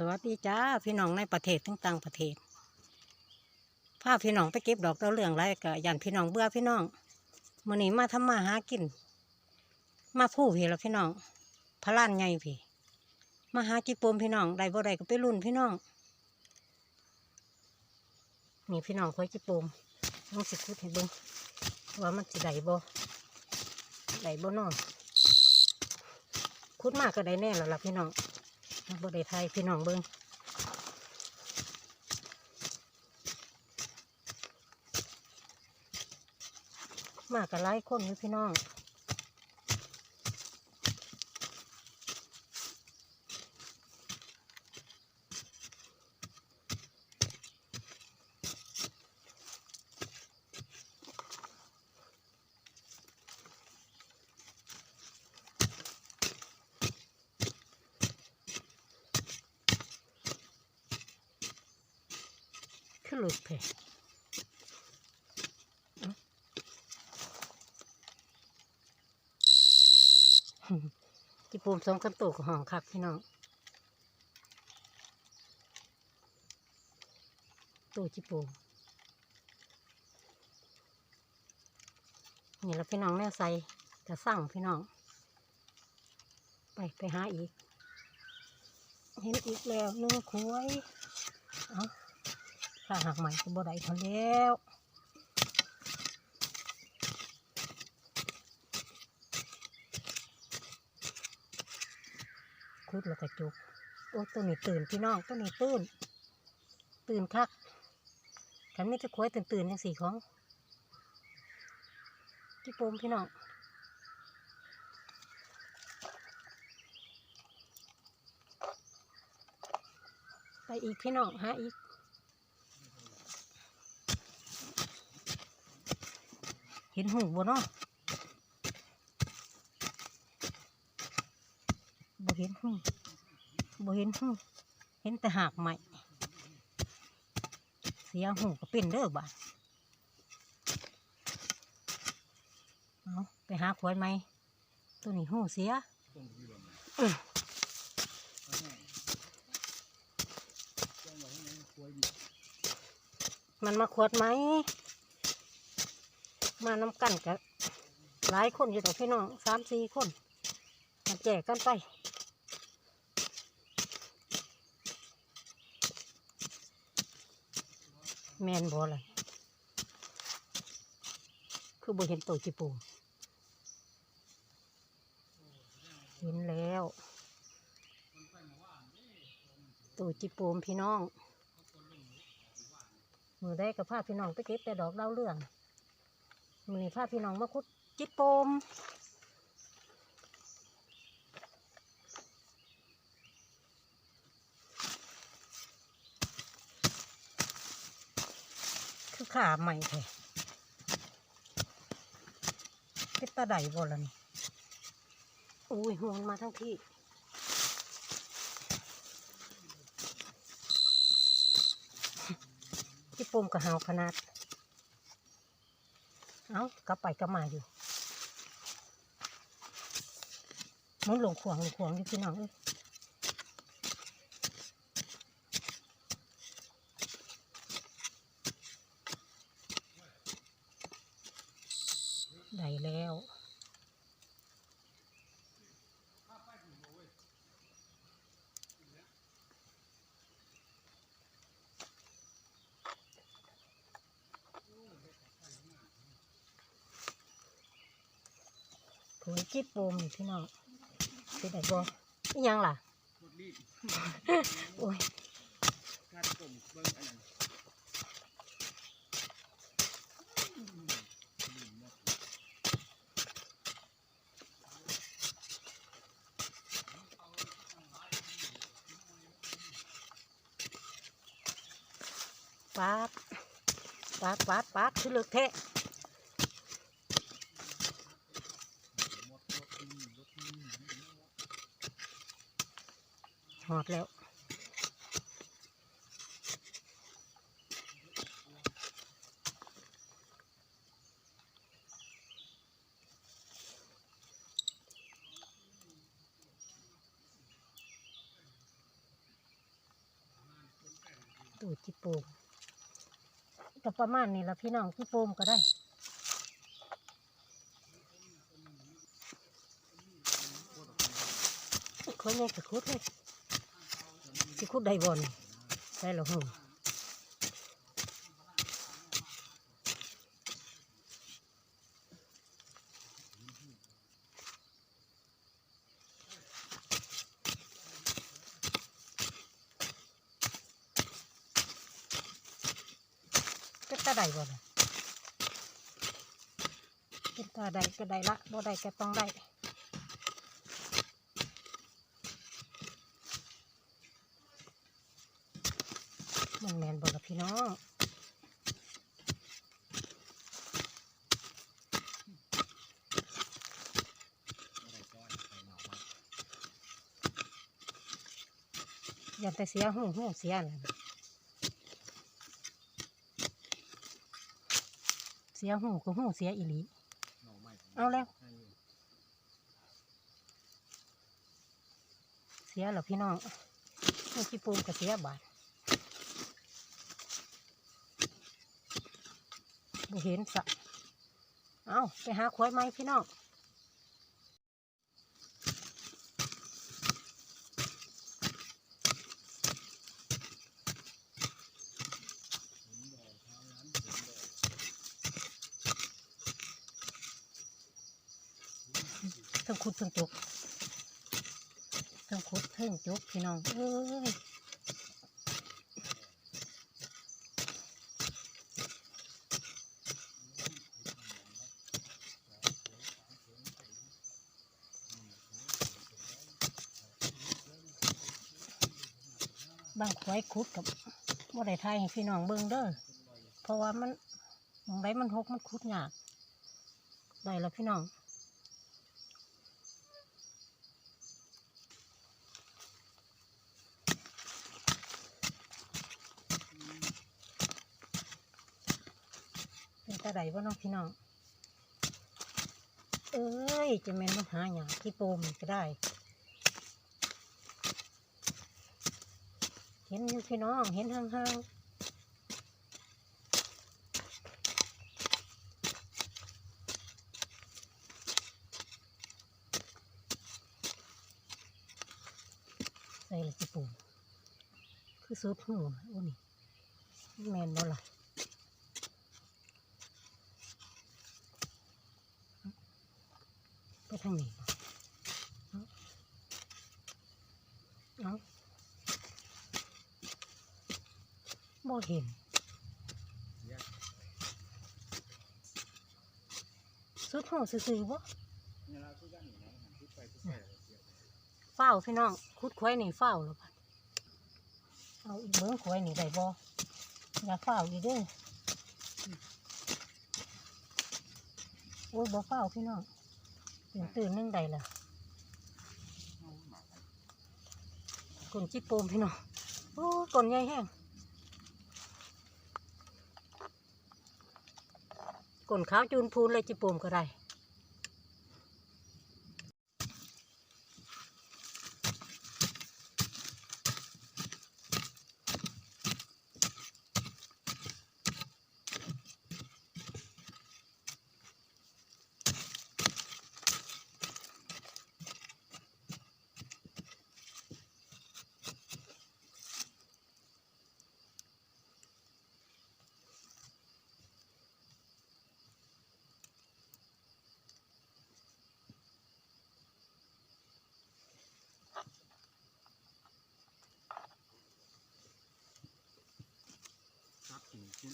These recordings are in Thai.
สวัสดีจ้าพี่น้องในประเทศทั้งต่างประเทศพาพี่น้องไปเก็บดอกดาวเรืองไรก็ยันพี่น้องเบื่อพี่น้องมื้อนี้มาทำมาหากิน มาผู้พี่แล้วพี่น้องพระล้านใหญ่พี่ มาหาจิปมพี่น้องได้บ่ได้ก็ไปรุ่นพี่น้องนี่พี่น้องคอยจิปมต้องสิคุดให้เบิ่งว่ามันสิได้บ่ได้บ่น้องคุดมากก็ได้แน่แล้วล่ะพี่น้อง บได้ไทยพี่น้องเบิ้งมากับหลายคนอยู่พี่น้อง หลุดเพะจิปูมสองกันโตกับห้องคักพี่น้องตู้จิปูมนี่แล้วพี่น้องแม่ใส่จะสั่งพี่น้อง ไปไปหาอีก เห็นอีกแล้วนื้อคุยเอา ถ้าหักใหม่ก็บ่ได้เขาแล้วคุดแล้วก็จุกโอ้ตัวนี้ตื่นพี่น้องตัวนี้ตื่น ตื่นคักฉันไม่จะคุยตื่นตื่นยังสี่ของที่ปมพี่น้องไปอีกพี่น้องหาอีก ห็นหูบ่เนาะบ่เห็นหูบ่เห็นหูเห็นแต่หากใหม่เสียหูก็เป็นเด้อบ่าเอาไปหาขวดไหมตัวนี้หูเสียมันมาขวดไหม มาน้ำกันกับหลายคนอยู่ต่อพี่น้องสามสี่คนมาแจกกันไปแมนบอเลยคือบ่เห็นตัวจิปูเห็นแล้ว ตัวจิปูมพี่น้อง มือได้กับพาพี่น้องไปเก็บแต่ดอกดาเรื่อง มือนี้พาพี่น้องมาคุดจิตโปมคือขาใหม่แท้เป็นตาไดบ่ละนี่อุ้ยหัวมันมาทั้งที่จิตโปมกับหาวขนาด เอากลับไปกลับมาอยู่มันหลงขวางหลงขวางอยู่พี่น้องเอ้ยได้แล้ว ถุยจิตโปมนี่พี่น้องเป็นไงบ่อิหยังล่ะโอ้ยการกลมเบิ้งอันนั้นปาดปาดปาดปาดคือเลือกแท้ หอดแล้วตูดจิโปมก็ประมาณนี้ละพี่น้องจิโปมก็ได้คนยังจะคุดเลย สิคุดได้บอลใช่หรอหูก็ตาได้บอลเป็ตาได้ก็ได้ละบ่ได้ก็ต้องได้ มันแมนบอกกับพี่น้องอย่าอย่าแต่เสียหูหูเสียนั่นเสียหูก็หูเสียอีหลีเอาแล้ว เสียหรอพี่น้องหูขี้ปูมก็เสียบาท บ่เห็นสะเอาไปหาขวายไหมพี่น้องทั้งขุดทั้งจุกทั้งขุดทั้งจุกพี่น้องเอ้ย บางควายขุดกับว่าได้ทายให้พี่น้องเบิ่งเด้อเพราะว่ามันใดมันหกมันขุดยากได้แล้วพี่น้องเป็นตาไดว่าน้องพี่น้อง เอ้ย จะแม่นมันหาอย่างที่โปมก็ได้ เห็นอยู่พี่น้องเห็นห่างๆใส่ละจิโปมคือสุดหูโอ้นี่แมนบ่ล่ะไปทางนี้เอาเอาบ่ เห็นเนี่ยสุดหูซื่อๆบ่เนี่ยเราคือกันอยู่นะหันที่ไปที่ใส่อะไรเกี่ยวเฝ้าวพี่น้องคุดควายนี่เฝ้าวแล้วบัดเอาอีกเบิ้งควายนี่ได้บ่อย่าเฝ้าวอีกเด้อโอ้ยบ่เฝ้าวพี่น้องตื่นตื่นๆนึงได้ล่ะเอาหมาไปกลนจิโปมพี่น้องโอ้ยกลนใหญ่แห้ง กลนขาวจูนพูนเลยจิปุ่มก็ได้ คือ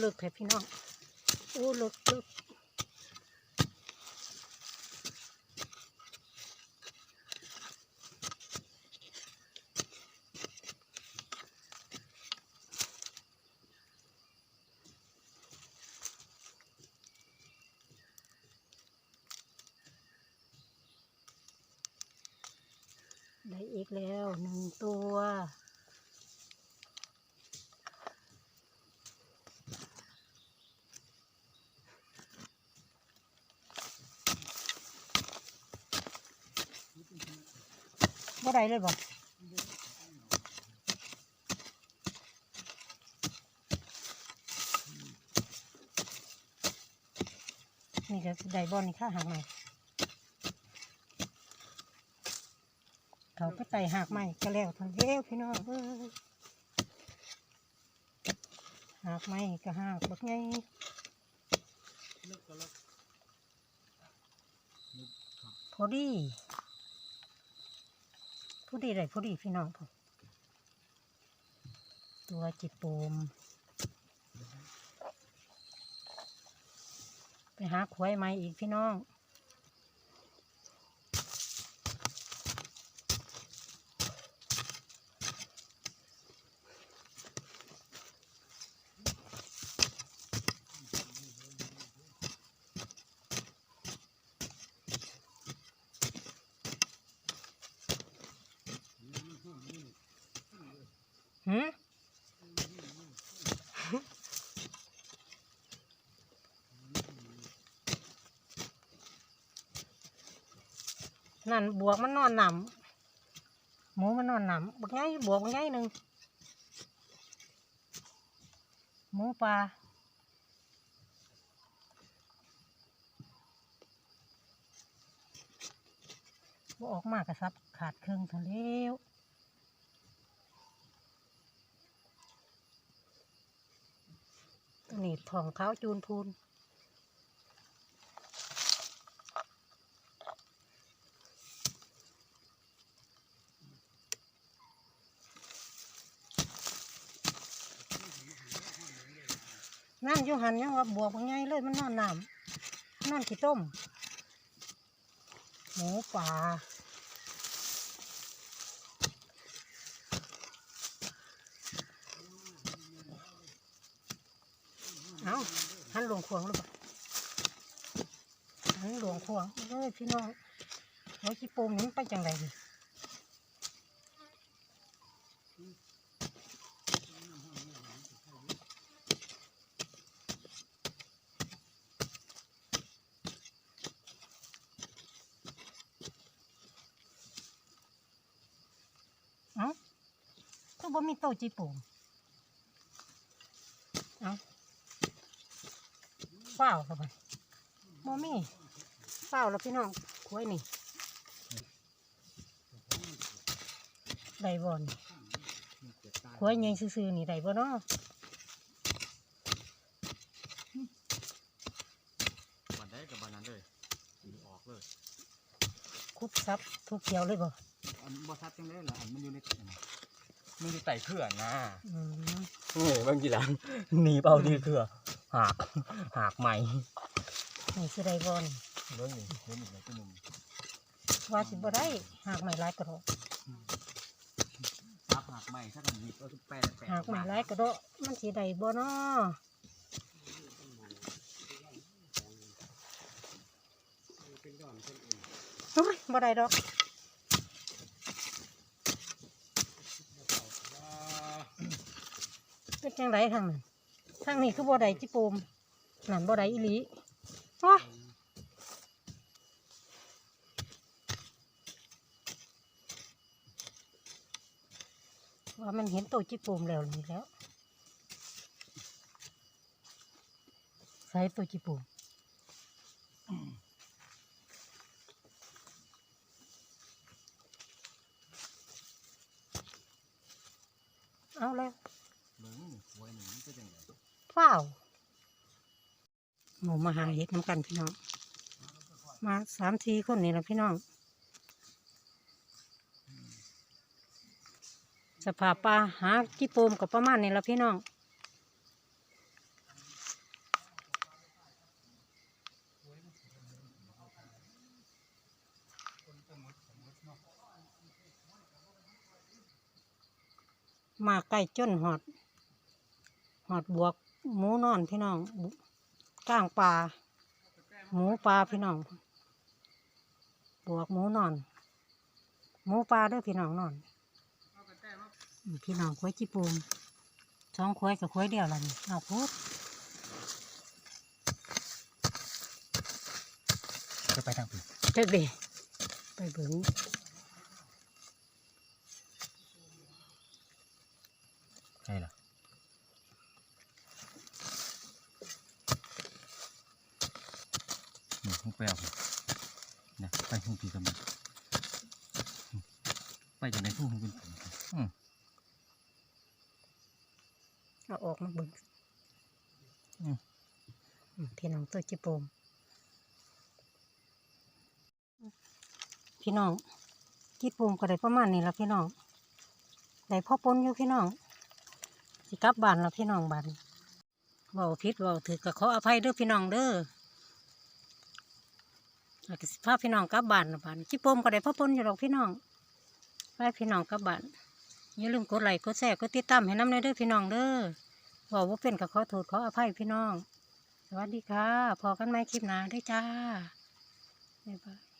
เลิกแผพี่น้อง โอ้เลิกเลิก ได้อีกแล้วหนึ่งตัว บ่ ได้เลยบ่นี่ก็ได้บ่นี่ค่าหากใหม่เขาไปไต่หากใหม่ก็แล้วทันเดียวพี่น้องเอ้ยหากใหม่ก็หากบักไงพอดีู้ดีเลยผู้ดีพี่น้องผมตัวจิตปูม ไปหาขวายไม้อีกพี่น้อง หืมนั่นบวกมันนอนหนำหมูมันนอนหนำบักไงบวกบักไงหนึ่งหมูปลาบ่ออกมากระซับขาดครึ่งทะเลว ตัว นี้ทองเท้าจูนพูน นั่นอยู่หันยังว่าบวกว่าไงเลยมันนอนน้ำนอนขี้ต้ม หมูป่า เอาหันหลวงควงหรือเปล่าหันหลวงควงเอ้ยพี่น้องหัวขี้โปมนี่มันไปจังไรดิเอ้าก็บ่มีโตะจีโปมเอ้า ฝ้าวเข้าไปโมมี่เฝ้าวแล้วพี่น้องคุยนี่ได้บ่นมีเจ็ดตายคุยยังซื่อๆนี่ได้บ่เนาะวันได้กับวันนั้นเลยสีออกเลยคุบซับทุกเขียวเลยบ่อันบอทัดจังเลยล่ะอันมันอยู่ในอันนั้นมันอยู่ใต้เขื่อนนะอืมเฮ้ยบางทีหลังหนีเปล่าดีคือ หากหากใหม่นี่สิได้บ่นเรื่องนี้เรื่องนี้ตัวนึงว่าสิบ่ได้หากไม่ร้ายกระโดดซับหักใหม่ถ้ากันหยิบก็แปดแปดหากไม่ร้ายกระโดดมันสิได้บ่เนาะโอ้ยบ่ได้ดอกเป็นจังไดทางนั้น ทางนี้คือบ่ได้จิโปมนั่นบ่ได้อีหลีโอ้ยว่ามันเห็นตัวจิโปมแล้วนี่แล้วใส่ตัวจิโปมเอาแล้ว เบิ้งหวยหนึ่งมันจะยังไง เปล่าหมูมาหาเห็ดน้ำกันพี่น้อง มาสามทีคนนี่แหละพี่น้อง สภาพปลาหาจิโปมกับประมาณนี้ละพี่น้องมาใกล้จนหอด หอดบวก หมูนอนพี่น้องบุก้างปลาหมูปลาพี่น้อง บวกหมูนอน หมูปลาเด้อพี่น้องนอนอืมพี่น้องควายจีปูมสองควายกับควายเดียวละนี่เอาพูดจะไปทางผีเด็กดีไปเบิ่ง ใช่เหรอนี่มึงไปเอาผีนะไปทางผีกันมาไปจากไหนทุ่งเป็นผีอืม เอาออกมาเบิ่ง อืม อืมพี่น้อง ตัวจีปูมพี่น้องจีปูมก็ได้ประมาณนี้ละพี่น้องได้พ่อปนอยู่พี่น้องสิกลับบ้านละพี่น้องบ้านเว้าผิดเว้าถือก็ขออภัยเด้อพี่น้องเด้อแล้วก็สิพาพี่น้องกลับบ้านละบ้านจีปูมก็ได้พ่อปนอยู่หรอกพี่น้องไปพี่น้องกลับบ้านอย่าลืมกดไลค์กดแชร์กดติดตามให้น้ำในเด้อพี่น้องเด้อเว่าว่าเป็นก็ขอโทษขออภัยพี่น้อง วัสดีค่ะ พอกันไหมคลิปหน้าด้วยจ้าบ๊ายบาย